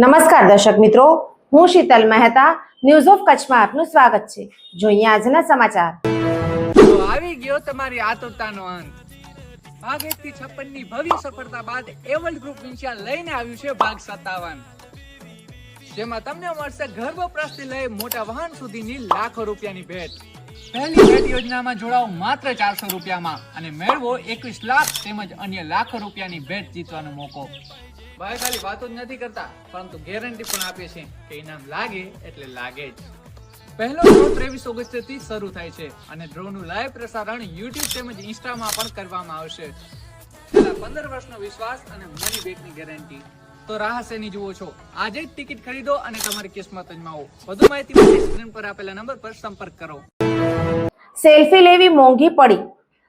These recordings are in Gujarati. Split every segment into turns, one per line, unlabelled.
નમસ્કાર દર્શક મિત્રો, હું શીતલ મહેતા ન્યૂઝ ઓફ કચ્છમાં આપનું સ્વાગત છે. જોઈએ આજના સમાચાર.
આવી ગયો તમારી આતુરતાનો અંત. એક થી છપ્પનની ભવ્ય સફળતા બાદ એવલ ગ્રુપ ઇન્શિયા લઈને આવ્યું છે ભાગ સત્તાવન. જેમાં તમને મળશે ગર્ભપ્રસ્થી લઈ મોટા વાહન સુધીની લાખો રૂપિયાની ભેટ. પહેલી ભેટ યોજનામાં જોડાઓ માત્ર ચારસો રૂપિયામાં અને મેળવો એકવીસ લાખ તેમજ અન્ય લાખો રૂપિયાની ભેટ જીતવાનો મોકો. ભાઈ ખાલી વાતો જ નથી કરતા, પરંતુ ગેરંટી પણ આપીએ છીએ કે ઇનામ લાગે એટલે લાગે જ. પહેલો ડ્રો ત્રેવીસ ઓગસ્ટથી શરૂ થાય છે અને ડ્રો નું લાઈવ પ્રસારણ યુટ્યુબ તેમજ ઇન્સ્ટામાં પણ કરવામાં આવશે. પંદર વર્ષનો વિશ્વાસ અને મની બેકની ગેરંટી તો રાહ શેની જુઓ છો? આજે જ ટિકિટ ખરીદો અને તમારી કિસ્મત અજમાવો. વધુ માહિતી માટે સ્ક્રીન પર આપેલા નંબર પર સંપર્ક કરો.
સેલ્ફી લેવી મોંઘી પડી.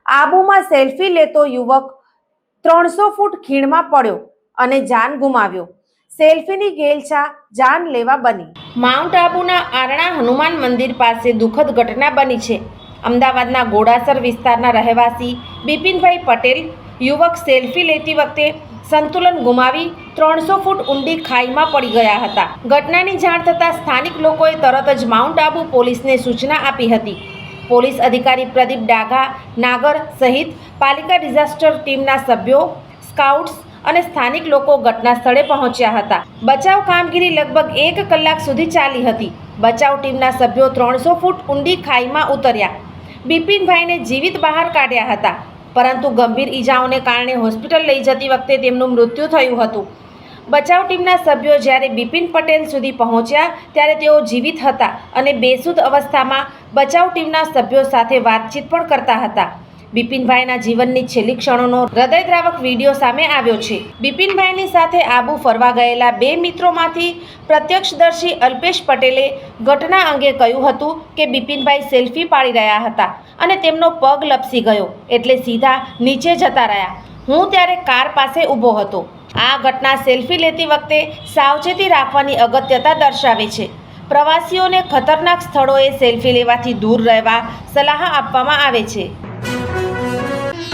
આબુમાં સેલ્ફી લેતો યુવક ત્રણસો ફૂટ ખીણમાં પડ્યો. અને જાન ગુમાવ્યો. સેલ્ફીની ગેલછા જાન લેવા બની. માઉન્ટ આબુના આરણા હનુમાન મંદિર પાસે દુઃખદ ઘટના બની છે. અમદાવાદના ગોડાસર વિસ્તારના રહેવાસી બિપિનભાઈ પટેલ યુવક સેલ્ફી લેતી વખતે સંતુલન ગુમાવી ત્રણસો ફૂટ ઊંડી ખાઈમાં પડી ગયા હતા. ઘટનાની જાણ થતાં સ્થાનિક લોકોએ તરત જ માઉન્ટ આબુ પોલીસને સૂચના આપી હતી. પોલીસ અધિકારી પ્રદીપ ડાઘા, નાગર સહિત પાલિકા ડિઝાસ્ટર ટીમના સભ્યો, સ્કાઉટ્સ અને સ્થાનિક લોકો ઘટના સ્થળે પહોંચ્યા હતા. બચાવ કામગીરી લગભગ એક કલાક સુધી ચાલી હતી. બચાવ ટીમના સભ્યો ત્રણસો ફૂટ ઊંડી ખાઈમાં ઉતર્યા. બિપિનભાઈને જીવિત બહાર કાઢ્યા હતા. પરંતુ ગંભીર ઈજાઓને કારણે હોસ્પિટલ લઈ જતી વખતે તેમનું મૃત્યુ થયું હતું. બચાવ ટીમના સભ્યો જ્યારે બિપિન પટેલ સુધી પહોંચ્યા ત્યારે તેઓ જીવિત હતા અને બેસુદ અવસ્થામાં બચાવ ટીમના સભ્યો સાથે વાતચીત પણ કરતા હતા. બિપિનભાઈના જીવનની છેલ્લી ક્ષણોનો હૃદયદ્રાવક વીડિયો સામે આવ્યો છે. બિપિનભાઈની સાથે આબુ ફરવા ગયેલા બે મિત્રોમાંથી પ્રત્યક્ષદર્શી અલ્પેશ પટેલે ઘટના અંગે કહ્યું હતું કે બિપિનભાઈ સેલ્ફી પાડી રહ્યા હતા અને તેમનો પગ લપસી ગયો એટલે સીધા નીચે જતા રહ્યા. હું ત્યારે કાર પાસે ઊભો હતો. આ ઘટના સેલ્ફી લેતી વખતે સાવચેતી રાખવાની અગત્યતા દર્શાવે છે. પ્રવાસીઓને ખતરનાક સ્થળોએ સેલ્ફી લેવાથી દૂર રહેવા સલાહ આપવામાં આવે છે.